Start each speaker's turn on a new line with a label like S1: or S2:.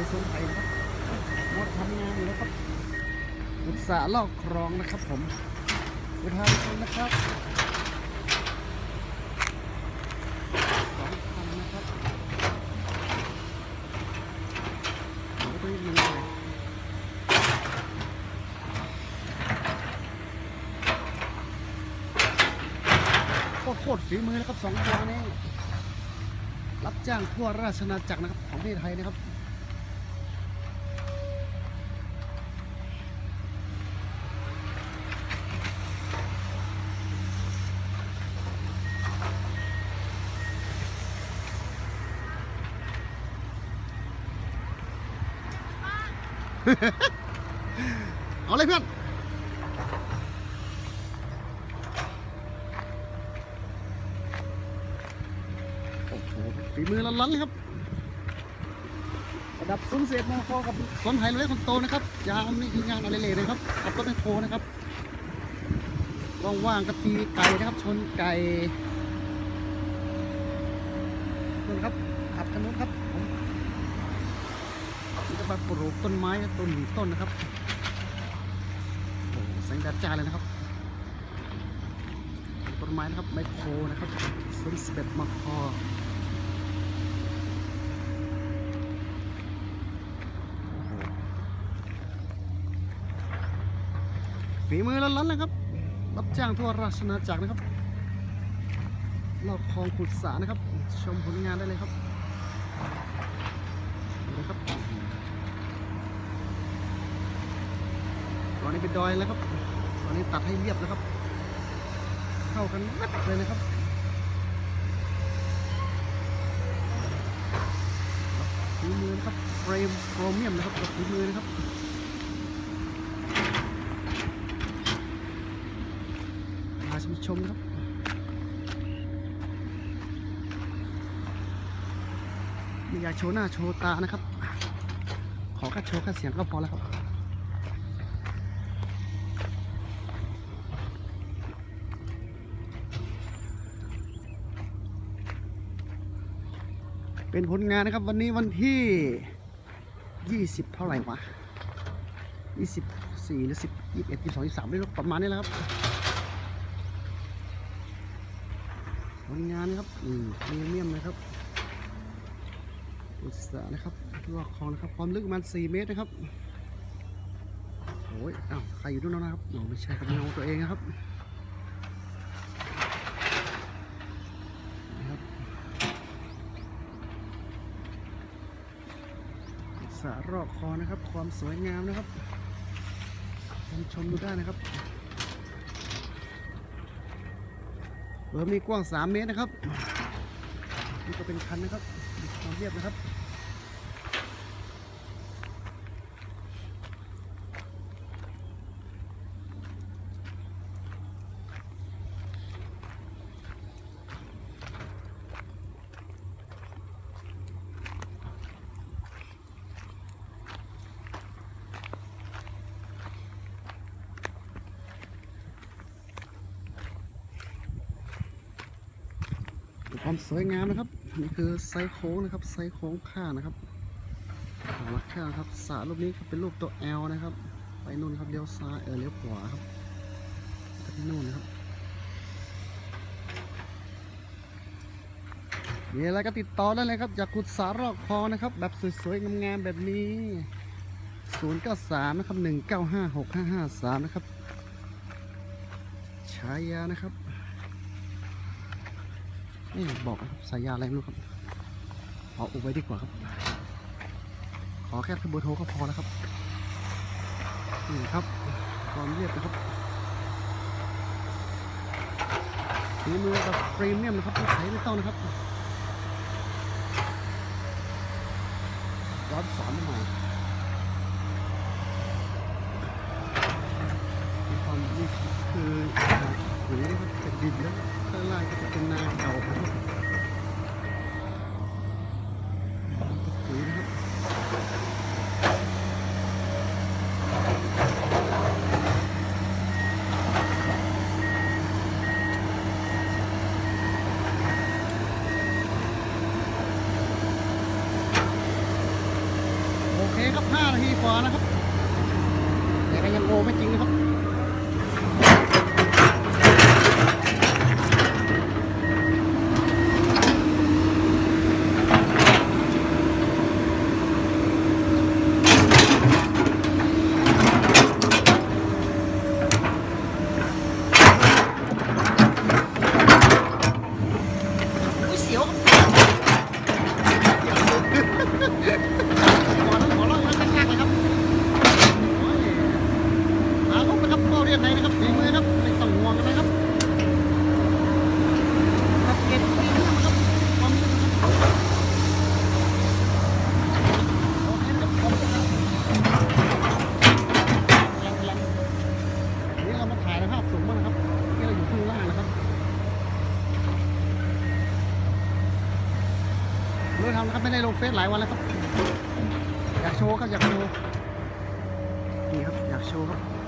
S1: ในโซนไทยครับหมดทำงานอยู่แล้วครับอุตสาหลอกครองนะครับผมไปทางคนนะครับสองคันนะครับเดี๋ยวไปดูหนึ่งหน่อยโคตรฝีมือนะครับสองตัวนี้รับจ้างทั่วราชอาณาจักรนะครับของประเทศไทยนะครับ เอาเลยเพื่อนโอ้โหฝีมือล้นๆเลยครับระดับซุ้มเศษมอคอกับสนไฮโลเล็กคนโตนะครับยามนี่คืองานอะไรเลยนะครับขับรถไม่โทนะครับว่างๆก็ตีไก่นะครับ ชนไก่นู่นครับขับถนนครับ มาปลูกต้นไม้ต้นหนึ่งต้นนะครับโอ้แสงแดดจ้าเลยนะครับต้นไม้นะครับไมโครนะครับซุ้มสเปดมอคอฝีมือล้นๆเลยครับ รับจ้างทั่วราชอาจักรนะครับรอบคลองขุดสานะครับ ชมผลงานได้เลยครับดูนะครับต อนนี้เป็นดอยแล้วครับ ตอนนี้ตัดให้เรียบแล้วครับ เข้ากันนัดเลยนะครับฝีมือนะครับเฟรมโครเมียมนะครับฝีมือนะครับมาชมครับไม่อยากโชว์หน้าโชว์ตานะครับ ขอแค่โชว์แค่เสียงก็พอแล้วครับ เป็นผลงานนะครับวันนี้วันที่ 20 เท่าไหร่วะ 24 หรือ 10 21 22 23ไม่รู้ประมาณนี้แหละครับ ผลงานนะครับอืมพรีเมียมนะครับ อุตสาห์นะครับลอกคลองนะครับ ความลึกประมาณ 4 เมตรนะครับโอ้ยอ้าวใครอยู่ด้วยนะครับอ๋อไม่ใช่ครับเงาตัวเองนะครับ สาห์รอกคอนะครับ ความสวยงามนะครับชมชมดูได้นะครับเบอร์มีกว้าง 3 เมตรนะครับ นี่ก็เป็นคันนะครับความเรียบนะครับ ความสวยงามนะครับ นี่คือไซโค้งนะครับ ไซโค้งข้านะครับรักข้าครับสระรูปนี้เป็นรูปตัว L นะครับ ไปนู่นครับเลี้ยวซ้ายเออเลี้ยวขวาครับไปที่นู่นนะครับมีอะไรก็ติดต่อได้เลยครับอยากขุดสารอกคอนะครับ แบบสวยๆงามๆแบบนี้ 093 นะครับ 1956553 นะครับฉายานะครับ นี่บอกนะครับสายยาอะไรไม่รู้ครับขออุบไว้ดีกว่าครับ ขอแค่เบอร์โทรก็พอแล้วครับนี่ครับความเรียบนะครับฝีมือแบบพรีเมียมนะครับไม่ใช้ไม่ต้องนะครับย้อนสอนใหม่มีความนี่คือปุ๋ยนะครับเป็นดินแล้ว ข้างล่าง ครับไม่ได้ลงเฟซหลายวันแล้วครับ อยากโชว์ครับอยากโชว์นี่ครับอยากโชว์ครับ